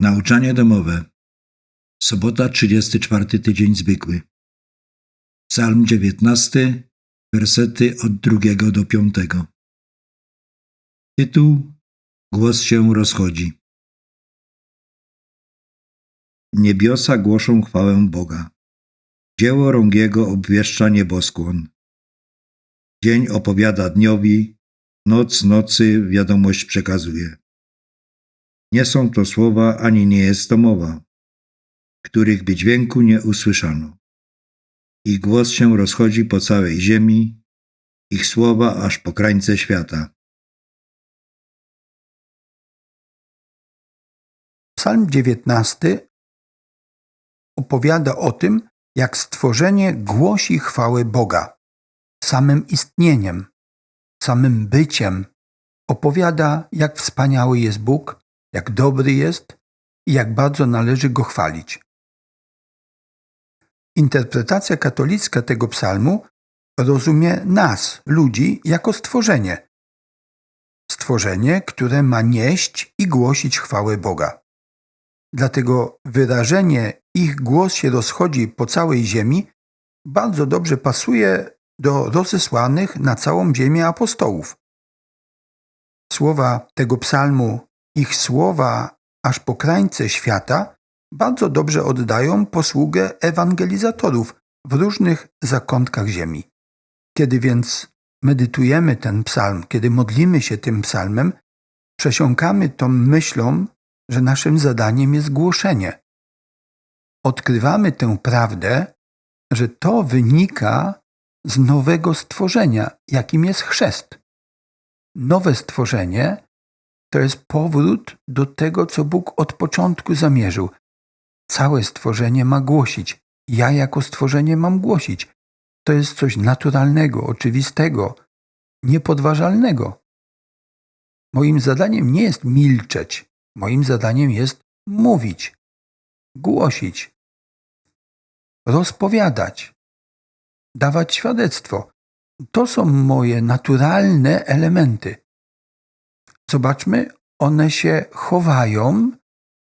Nauczanie domowe. Sobota, 34 tydzień zwykły. Psalm 19, wersety od drugiego do piątego. Tytuł Głos się rozchodzi. Niebiosa głoszą chwałę Boga. Dzieło rągiego obwieszcza nieboskłon. Dzień opowiada dniowi, noc nocy wiadomość przekazuje. Nie są to słowa, ani nie jest to mowa, których by dźwięku nie usłyszano. Ich głos się rozchodzi po całej ziemi, ich słowa aż po krańce świata. Psalm 19 opowiada o tym, jak stworzenie głosi chwałę Boga. Samym istnieniem, samym byciem opowiada, jak wspaniały jest Bóg, jak dobry jest i jak bardzo należy go chwalić. Interpretacja katolicka tego psalmu rozumie nas, ludzi, jako stworzenie. Stworzenie, które ma nieść i głosić chwałę Boga. Dlatego wyrażenie ich głos się rozchodzi po całej ziemi bardzo dobrze pasuje do rozesłanych na całą ziemię apostołów. Słowa tego psalmu, ich słowa aż po krańce świata, bardzo dobrze oddają posługę ewangelizatorów w różnych zakątkach ziemi. Kiedy więc medytujemy ten psalm, kiedy modlimy się tym psalmem, przesiąkamy tą myślą, że naszym zadaniem jest głoszenie. Odkrywamy tę prawdę, że to wynika z nowego stworzenia, jakim jest chrzest. Nowe stworzenie to jest powrót do tego, co Bóg od początku zamierzył. Całe stworzenie ma głosić. Ja jako stworzenie mam głosić. To jest coś naturalnego, oczywistego, niepodważalnego. Moim zadaniem nie jest milczeć. Moim zadaniem jest mówić, głosić, rozpowiadać, dawać świadectwo. To są moje naturalne elementy. Zobaczmy, one się chowają,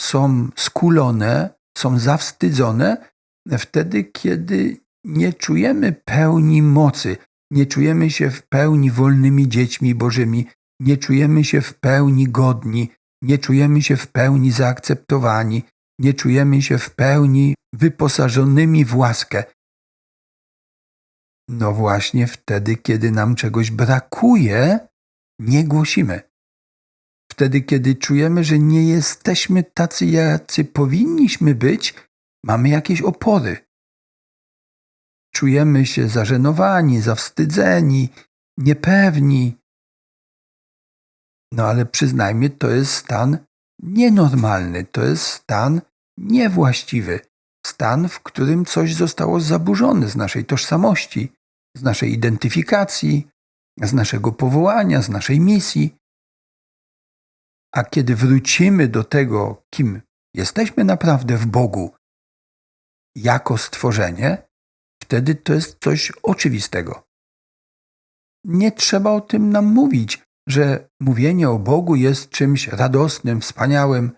są skulone, są zawstydzone wtedy, kiedy nie czujemy pełni mocy, nie czujemy się w pełni wolnymi dziećmi Bożymi, nie czujemy się w pełni godni, nie czujemy się w pełni zaakceptowani, nie czujemy się w pełni wyposażonymi w łaskę. No właśnie wtedy, kiedy nam czegoś brakuje, nie głosimy. Wtedy, kiedy czujemy, że nie jesteśmy tacy, jacy powinniśmy być, mamy jakieś opory. Czujemy się zażenowani, zawstydzeni, niepewni. No ale przyznajmy, to jest stan nienormalny, to jest stan niewłaściwy, stan, w którym coś zostało zaburzone z naszej tożsamości, z naszej identyfikacji, z naszego powołania, z naszej misji. A kiedy wrócimy do tego, kim jesteśmy naprawdę w Bogu, jako stworzenie, wtedy to jest coś oczywistego. Nie trzeba o tym nam mówić, że mówienie o Bogu jest czymś radosnym, wspaniałym,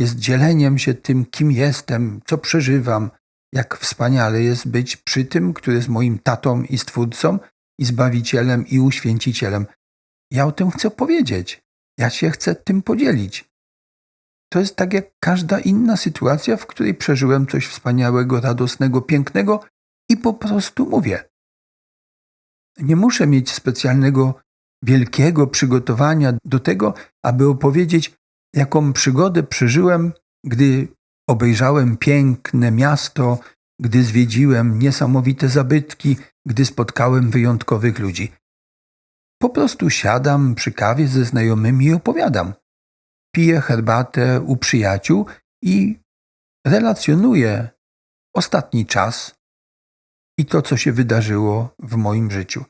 jest dzieleniem się tym, kim jestem, co przeżywam, jak wspaniale jest być przy tym, który jest moim tatą i stwórcą, i zbawicielem, i uświęcicielem. Ja o tym chcę powiedzieć. Ja się chcę tym podzielić. To jest tak jak każda inna sytuacja, w której przeżyłem coś wspaniałego, radosnego, pięknego i po prostu mówię. Nie muszę mieć specjalnego, wielkiego przygotowania do tego, aby opowiedzieć, jaką przygodę przeżyłem, gdy obejrzałem piękne miasto, gdy zwiedziłem niesamowite zabytki, gdy spotkałem wyjątkowych ludzi. Po prostu siadam przy kawie ze znajomymi i opowiadam. Piję herbatę u przyjaciół i relacjonuję ostatni czas i to, co się wydarzyło w moim życiu.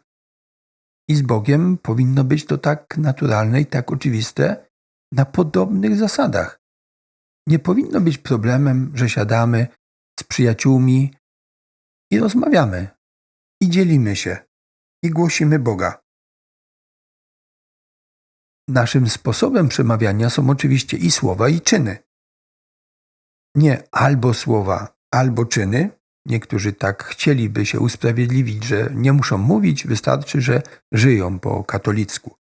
I z Bogiem powinno być to tak naturalne i tak oczywiste na podobnych zasadach. Nie powinno być problemem, że siadamy z przyjaciółmi i rozmawiamy, i dzielimy się, i głosimy Boga. Naszym sposobem przemawiania są oczywiście i słowa, i czyny. nie albo słowa, albo czyny. Niektórzy tak chcieliby się usprawiedliwić, że nie muszą mówić, wystarczy, że żyją po katolicku.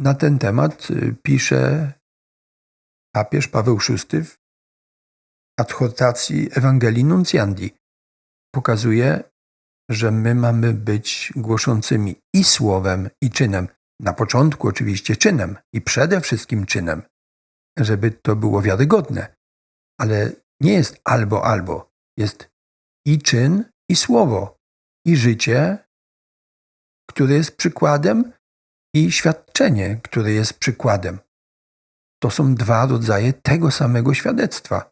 Na ten temat y, pisze papież Paweł VI w adhortacji Ewangelii Nuncjandi. Pokazuje, że my mamy być głoszącymi i słowem, i czynem. Na początku oczywiście czynem i przede wszystkim czynem, żeby to było wiarygodne. Ale nie jest albo albo. Jest i czyn, i słowo, i życie, które jest przykładem, i świadczenie, które jest przykładem. To są dwa rodzaje tego samego świadectwa.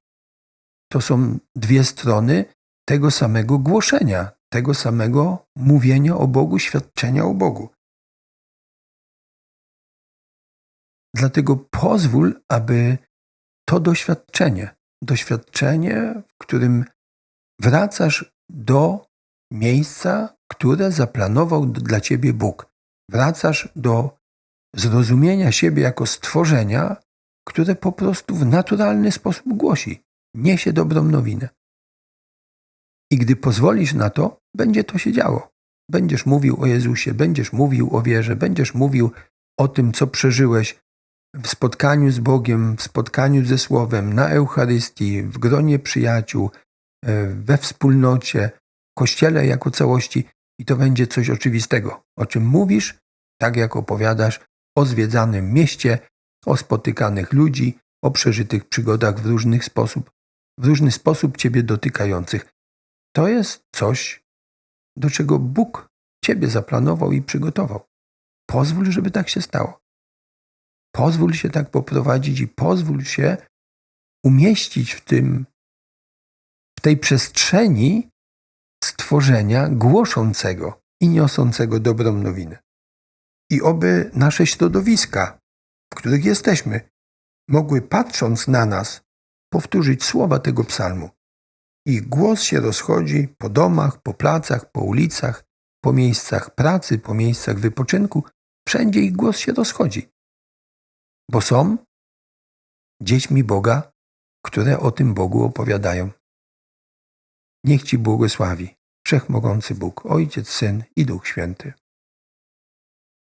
To są dwie strony tego samego głoszenia, tego samego mówienia o Bogu, świadczenia o Bogu. Dlatego pozwól, aby to doświadczenie, doświadczenie, w którym wracasz do miejsca, które zaplanował dla ciebie Bóg. Wracasz do zrozumienia siebie jako stworzenia, które po prostu w naturalny sposób głosi, niesie dobrą nowinę. I gdy pozwolisz na to, będzie to się działo. Będziesz mówił o Jezusie, będziesz mówił o wierze, będziesz mówił o tym, co przeżyłeś w spotkaniu z Bogiem, w spotkaniu ze Słowem, na Eucharystii, w gronie przyjaciół, e, we wspólnocie, w kościele jako całości. I to będzie coś oczywistego, o czym mówisz, tak jak opowiadasz o zwiedzanym mieście, o spotykanych ludzi, o przeżytych przygodach w różnych sposób, w różny sposób Ciebie dotykających. To jest coś, do czego Bóg Ciebie zaplanował i przygotował. Pozwól, żeby tak się stało. Pozwól się tak poprowadzić i pozwól się umieścić w tym, w tej przestrzeni stworzenia głoszącego i niosącego dobrą nowinę. I oby nasze środowiska, w których jesteśmy, mogły patrząc na nas, powtórzyć słowa tego psalmu. Ich głos się rozchodzi po domach, po placach, po ulicach, po miejscach pracy, po miejscach wypoczynku. Wszędzie ich głos się rozchodzi. Bo są dziećmi Boga, które o tym Bogu opowiadają. Niech Ci błogosławi Wszechmogący Bóg, Ojciec, Syn i Duch Święty.